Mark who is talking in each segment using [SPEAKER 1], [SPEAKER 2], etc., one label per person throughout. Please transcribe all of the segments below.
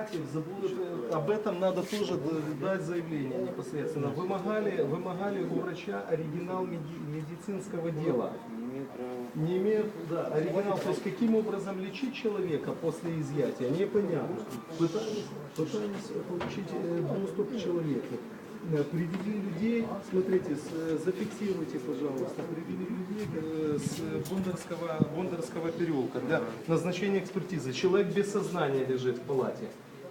[SPEAKER 1] адвокатів забули, об этом надо тоже дать заявление непосредственно. Вымогали, вымогали у врача оригинал меди- медицинского дела. Не имеют, да, оригинал. То есть каким образом лечить человека после изъятия, непонятно. Пытались, пытались получить э, доступ к человеку. Э, Привели людей, смотрите, э, зафиксируйте, пожалуйста, привели людей с Бондарского, Бондарского переулка для назначения экспертизы. Человек без сознания лежит в палате.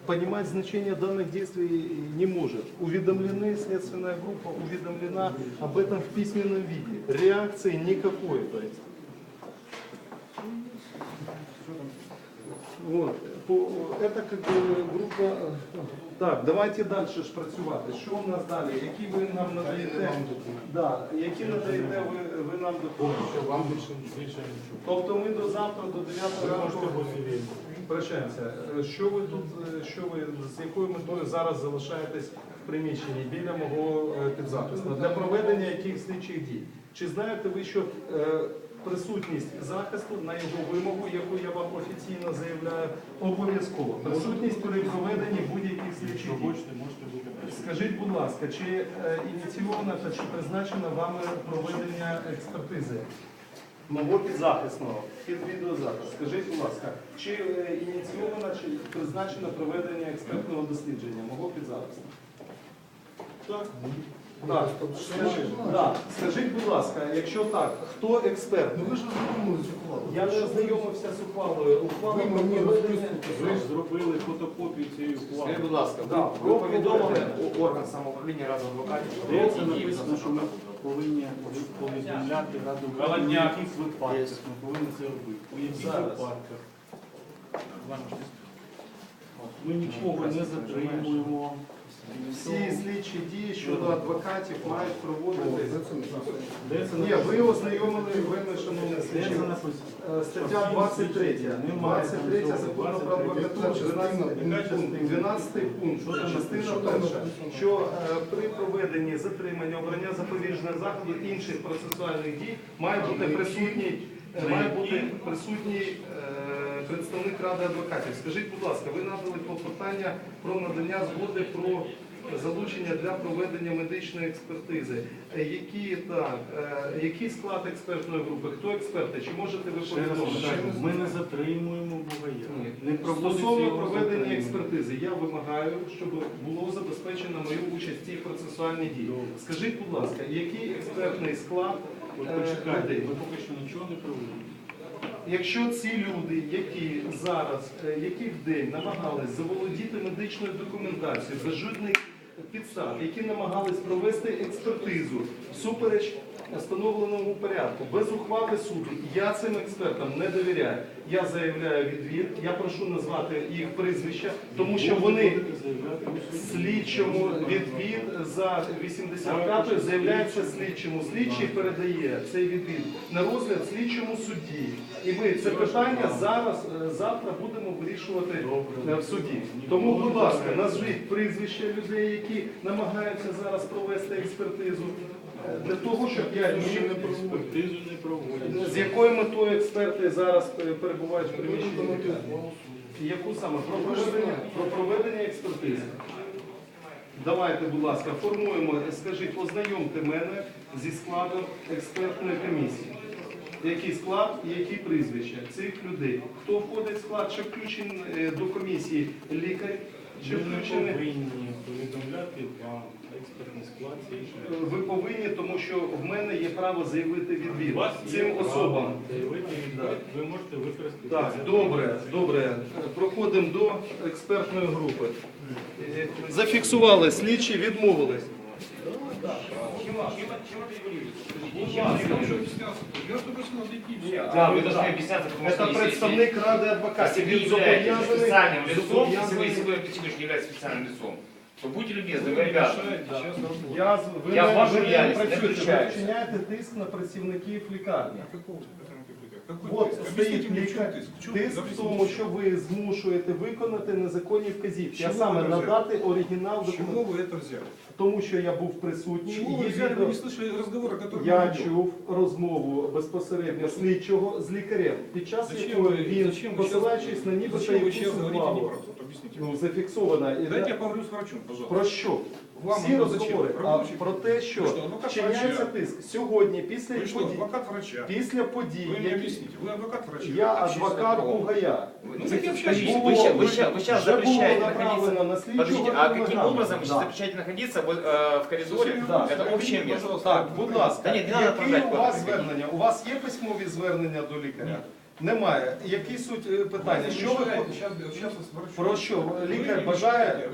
[SPEAKER 1] Понимать значение данных действий не может. Уведомлены, следственная группа уведомлена об этом в письменном виде. Реакции никакой. То есть. Вот. По- Это как бы група. е, Так, давайте далі ж працювати. Що у нас далі? Які ви нам надаєте? Да, які надаєте ви, ви нам допомогу?
[SPEAKER 2] Вам більше більше нічого.
[SPEAKER 1] Тобто ми до завтра, до 9
[SPEAKER 2] Ви
[SPEAKER 1] ранку
[SPEAKER 2] можете бути вільні.
[SPEAKER 1] прощаємося. Е, Що ви тут, е, що ви з якою метою зараз залишаєтесь в приміщенні біля мого е, підзахисного для проведення яких слідчих дій? Чи знаєте ви, що присутність захисту на його вимогу, яку я вам офіційно заявляю, обов'язково присутність при проведенні будь-яких слідчих дій? Скажіть, будь ласка, чи ініційовано та чи призначено вами проведення експертизи мого підзахисного під відеозапис? Скажіть, будь ласка, чи е, ініційовано, чи призначено проведення експертного дослідження мого підзахисного? Так. Так, скажіть, да. скажіть, будь ласка, якщо так, хто експерт?
[SPEAKER 3] Ну ви ж розуміли цю ухвалу.
[SPEAKER 1] Я не ознайомився з ухвалою. Ухвала
[SPEAKER 3] Ви
[SPEAKER 1] про проведення.
[SPEAKER 2] Ви ж зробили фотокопію цієї ухвали.
[SPEAKER 4] Скажіть, будь ласка,
[SPEAKER 1] Да, про
[SPEAKER 4] повідомили орган самоуправління Ради адвокатів
[SPEAKER 2] Де це написано, що ми повинні повідомляти раду в яких випадках ми повинні це робити. У яких випадках. Ми нікого не затримуємо.
[SPEAKER 1] Всі слідчі дії щодо адвокатів мають
[SPEAKER 2] це
[SPEAKER 1] Ні, ви ознайомили, шановні
[SPEAKER 2] Де
[SPEAKER 1] слідчі. Е, Стаття 23. 23 закону про адвокатуру, 12 пункт, 12 пункт, частина перша, що е, при проведенні затримання, обрання запобіжного заходу інших процесуальних дій має бути присутній, е, має бути присутній е, представник Ради адвокатів. Скажіть, будь ласка, ви надали клопотання про надання згоди про залучення для проведення медичної експертизи. Е, Які так, е, який склад експертної групи? Хто експерти? Чи можете ви повідомити?
[SPEAKER 2] ми не затримуємо Бугая.
[SPEAKER 1] Стосовно проведення експертизи, я вимагаю, щоб було забезпечено мою участь в цій процесуальній дії. Скажіть, будь ласка, який експертний склад
[SPEAKER 2] От
[SPEAKER 1] е,
[SPEAKER 2] почекайте, ми поки що нічого не проводимо.
[SPEAKER 1] Якщо ці люди, які зараз, які в день намагались заволодіти медичною документацією без жодних підстав, які намагались провести експертизу всупереч встановленому порядку, без ухвали суду, я цим експертам не довіряю. Я заявляю відвід, я прошу назвати їх прізвища, тому що вони слідчому відвід за 85 заявляється слідчому. Слідчий передає цей відвід на розгляд слідчому судді. І ми це питання зараз е, завтра будемо вирішувати е, в суді. Тому, будь ласка, назвіть прізвища людей, які намагаються зараз провести експертизу. Е, Для того, щоб я міг-
[SPEAKER 2] експертизу не проводять.
[SPEAKER 1] з якою метою експерти зараз е, перебувають в приміщенні? Яку саме? Про проведення, про проведення експертизи. Давайте, будь ласка, формуємо, скажіть, ознайомте мене зі складом експертної комісії. Який склад і які прізвища цих людей? Хто входить в склад, чи включений е, до комісії лікар, чи
[SPEAKER 2] Ми
[SPEAKER 1] включений?
[SPEAKER 2] повинні повідомляти вам експертний склад цієї
[SPEAKER 1] Е, Ви повинні, тому що в мене є право заявити
[SPEAKER 2] У
[SPEAKER 1] відвід
[SPEAKER 2] вас є
[SPEAKER 1] цим
[SPEAKER 2] право
[SPEAKER 1] особам.
[SPEAKER 2] заявити відвід, Ви можете використати.
[SPEAKER 1] Так,
[SPEAKER 2] це.
[SPEAKER 1] добре, добре. Проходимо до експертної групи. Е, Зафіксували, слідчі відмовились.
[SPEAKER 4] Да, вы должны объясняться, потому что
[SPEAKER 1] Це
[SPEAKER 4] если-
[SPEAKER 1] представник Ради
[SPEAKER 4] если
[SPEAKER 1] адвокатів.
[SPEAKER 4] вы не
[SPEAKER 1] Він
[SPEAKER 4] являетесь
[SPEAKER 1] зобов'язаний
[SPEAKER 4] специальным лицом, если вы,
[SPEAKER 1] зобов'язаний-
[SPEAKER 4] если вы Петрович не являетесь специальным лицом, то будьте любезны, вы обязаны.
[SPEAKER 1] Я, з- ви
[SPEAKER 4] Я
[SPEAKER 1] не-
[SPEAKER 4] вашу
[SPEAKER 1] ви не
[SPEAKER 4] діяльність не
[SPEAKER 1] працюєте, ви
[SPEAKER 4] включаюся.
[SPEAKER 1] вчиняєте тиск на працівників лікарні.
[SPEAKER 3] Какого?
[SPEAKER 1] От стоїть
[SPEAKER 3] Объясните мне, в
[SPEAKER 1] лікар.
[SPEAKER 3] чем тиск? В чем-
[SPEAKER 1] Тиск в
[SPEAKER 3] объясните,
[SPEAKER 1] тому,
[SPEAKER 3] в чем?
[SPEAKER 1] що ви змушуєте виконати незаконні вказівки. А
[SPEAKER 3] Чого
[SPEAKER 1] саме
[SPEAKER 3] ви взяли?
[SPEAKER 1] надати оригінал
[SPEAKER 3] С чего
[SPEAKER 1] документу.
[SPEAKER 3] вы это взяли?
[SPEAKER 1] Тому що я був присутній.
[SPEAKER 3] Чего
[SPEAKER 1] і
[SPEAKER 3] вы
[SPEAKER 1] є
[SPEAKER 3] взяли?
[SPEAKER 1] відео.
[SPEAKER 3] Вы не слышали разговора, который
[SPEAKER 1] Я
[SPEAKER 3] мы ведем?
[SPEAKER 1] чув розмову безпосередньо слідчого з лікарем, під час
[SPEAKER 3] Зачем
[SPEAKER 1] якої
[SPEAKER 3] вы-
[SPEAKER 1] він,
[SPEAKER 3] зачем вы
[SPEAKER 1] посилаючись
[SPEAKER 3] сейчас-
[SPEAKER 1] на нібито
[SPEAKER 3] Зачем вы
[SPEAKER 1] якусь
[SPEAKER 3] сейчас говорите
[SPEAKER 1] ухвалу,
[SPEAKER 3] неправду тогда? объясните.
[SPEAKER 1] Ну, зафіксована. І
[SPEAKER 3] Дайте
[SPEAKER 1] да-
[SPEAKER 3] я поговорю с врачом, пожалуйста.
[SPEAKER 1] Про що?
[SPEAKER 3] Вам
[SPEAKER 1] Всі
[SPEAKER 3] ну,
[SPEAKER 1] розговори
[SPEAKER 3] зачем?
[SPEAKER 1] а
[SPEAKER 3] Рабочий?
[SPEAKER 1] про те, що
[SPEAKER 3] Ви що, адвокат
[SPEAKER 1] вчиняється
[SPEAKER 3] врача?
[SPEAKER 1] тиск. Сьогодні, після
[SPEAKER 3] Вы что,
[SPEAKER 1] подій,
[SPEAKER 3] адвокат врача?
[SPEAKER 1] після подій,
[SPEAKER 3] Вы мне
[SPEAKER 1] які-
[SPEAKER 3] объясните, вы адвокат врача?
[SPEAKER 1] я
[SPEAKER 3] Общественного
[SPEAKER 1] адвокат
[SPEAKER 3] права.
[SPEAKER 1] Бугая.
[SPEAKER 3] Ну, так я вообще
[SPEAKER 4] Скажите,
[SPEAKER 1] Було-
[SPEAKER 4] вы ща- вы ща- вы сейчас
[SPEAKER 1] вже було
[SPEAKER 4] запрещаете
[SPEAKER 1] направлено на
[SPEAKER 4] находиться...
[SPEAKER 1] слідчого
[SPEAKER 4] Подождите, а каким
[SPEAKER 1] Кримінального.
[SPEAKER 4] образом вы сейчас
[SPEAKER 1] Да.
[SPEAKER 4] запрещаете находиться вот, э, в коридоре?
[SPEAKER 1] Да.
[SPEAKER 4] Это общее место.
[SPEAKER 1] Так, будь ласка,
[SPEAKER 4] Та ні, не надо
[SPEAKER 1] які
[SPEAKER 4] направляти
[SPEAKER 1] у вас
[SPEAKER 4] куди-то.
[SPEAKER 1] звернення? У вас є письмові звернення до лікаря? Немає. Які суть е, питання? Що ви про що? Лікар бажає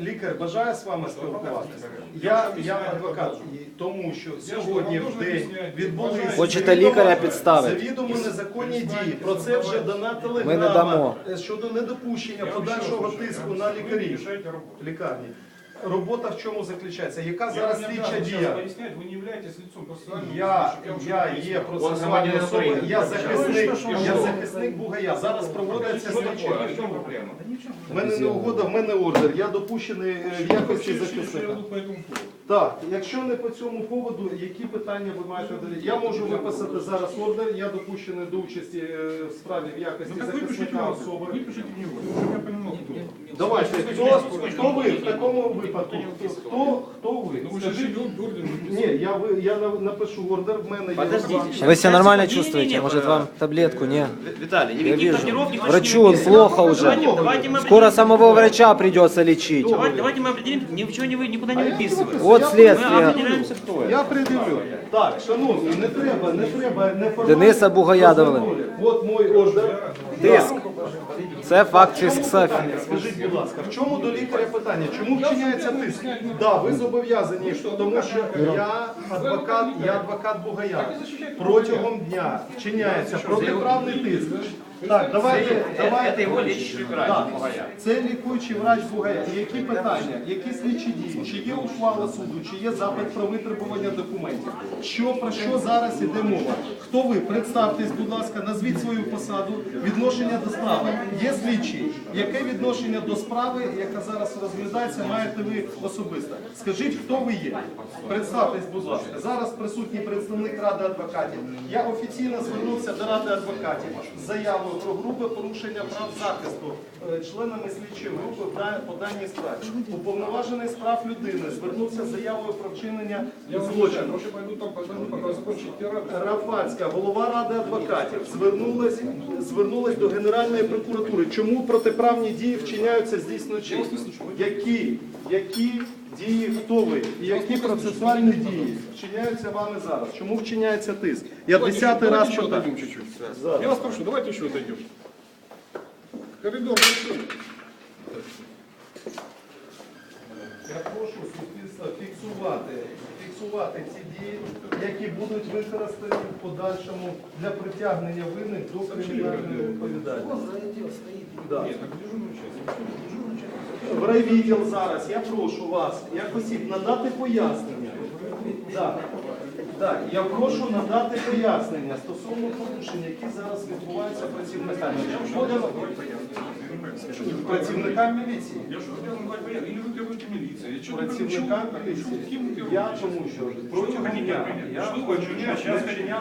[SPEAKER 1] лікар бажає з вами спілкуватися? Я, я адвокат, і тому що сьогодні в день відбулися
[SPEAKER 5] Хочете лікаря підставити?
[SPEAKER 1] завідомо незаконні дії. Про це вже дана телеграма
[SPEAKER 5] Ми не дамо.
[SPEAKER 1] е, щодо недопущення подальшого тиску на лікарів лікарні. Робота в чому заключається? Яка зараз слідча дія?
[SPEAKER 3] пояснять, вы не являетесь лицом процессуального
[SPEAKER 1] Я, я є процесуальна
[SPEAKER 4] громадянин України.
[SPEAKER 1] я захисник, я захисник Бугая. Зараз проводиться
[SPEAKER 4] Что
[SPEAKER 1] слідчі.
[SPEAKER 4] такое? В чем проблема?
[SPEAKER 1] У мене не угода, в мене ордер. Я допущений е, в якості захисника.
[SPEAKER 3] по этому поводу?
[SPEAKER 1] Так, якщо не по цьому поводу, які питання ви маєте далі? Я можу виписати зараз ордер. Я допущений до участі е, в справі в якості
[SPEAKER 3] Ну так выпишите
[SPEAKER 1] захисника
[SPEAKER 3] его,
[SPEAKER 1] особи.
[SPEAKER 3] выпишите в него, чтобы я понимал, кто.
[SPEAKER 1] Давайте, хто, хто ви в такому випадку? Хто, хто ви?
[SPEAKER 3] Ну вы же
[SPEAKER 1] Скажіть.
[SPEAKER 3] живет, орден
[SPEAKER 1] Ні, я, ви- я на- напишу ордер, в мене є.
[SPEAKER 4] Подождите,
[SPEAKER 1] ордер.
[SPEAKER 4] щас.
[SPEAKER 5] Вы себя нормально
[SPEAKER 4] Не-не-не,
[SPEAKER 5] чувствуете? Может вам таблетку? Не.
[SPEAKER 4] Виталий,
[SPEAKER 5] Я
[SPEAKER 4] никаких
[SPEAKER 5] вижу.
[SPEAKER 4] докторов никто
[SPEAKER 5] Врачу
[SPEAKER 4] не
[SPEAKER 5] он
[SPEAKER 4] выписывает.
[SPEAKER 5] плохо уже.
[SPEAKER 4] Давайте, давайте мы
[SPEAKER 5] Скоро
[SPEAKER 4] определим-
[SPEAKER 5] самого врача придется лечить.
[SPEAKER 4] Давайте, давайте мы определим, ничего не вы, никуда не
[SPEAKER 1] А я
[SPEAKER 4] выписываем.
[SPEAKER 5] Вот
[SPEAKER 4] Определяемся, кто это.
[SPEAKER 1] Я придивлю. Так, шановні, не треба, не треба, не формально.
[SPEAKER 5] Дениса Бугая довели.
[SPEAKER 1] От мой ордер.
[SPEAKER 5] Тиск. Це факт фіксації.
[SPEAKER 1] Скажіть, будь ласка, в чому до лікаря питання? Чому вчиняється тиск? Да, ви зобов'язані, тому що я адвокат, я адвокат Бугая. Протягом дня вчиняється протиправний тиск. Так, давайте, давайте.
[SPEAKER 4] врач. Бугая.
[SPEAKER 1] це лікуючий врач Бугая. І Які питання, які слідчі дії, чи є ухвала суду, чи є запит про витребування документів? Що про що зараз іде мова? Хто ви? Представтесь, будь ласка, назвіть свою посаду, відношення до справи. Є слідчий. Яке відношення до справи, яка зараз розглядається, маєте ви особисто? Скажіть, хто ви є? Представтесь, будь ласка. Зараз присутній представник Ради адвокатів. Я офіційно звернувся до Ради адвокатів з заявою про грубе порушення прав захисту е, членами слідчої групи по даній справі. Уповноважений з прав людини звернувся з заявою про вчинення злочину. Рафальська, голова Ради адвокатів, звернулась, звернулась до Генеральної прокуратури. Чому протиправні дії вчиняються здійснюючи? Які, які дії, хто ви? І які процесуальні дії вчиняються вами зараз? Чому вчиняється тиск? Я десятий раз
[SPEAKER 3] еще
[SPEAKER 1] питаю.
[SPEAKER 3] отойдем чуть-чуть. Я вас прошу, давайте еще отойдем. Коридор большой.
[SPEAKER 1] Я прошу суспільство фіксувати, фіксувати ці дії, які будуть використані в подальшому для притягнення винних до кримінальної відповідальності. Да.
[SPEAKER 3] Нет, так. Дежурную часть.
[SPEAKER 1] В райвідділ зараз я прошу вас, як осіб, надати пояснення. Да. Да, я прошу надати пояснення стосовно порушень, які зараз відбуваються працівниками. Працівникам міліції.
[SPEAKER 3] Я что, обязан давать порядок? Или вы требуете милиции? Я
[SPEAKER 1] Працівникам міліції. Я тому що протягом дня я
[SPEAKER 3] Что вы от меня
[SPEAKER 1] вчиняв-
[SPEAKER 3] сейчас
[SPEAKER 1] не ти.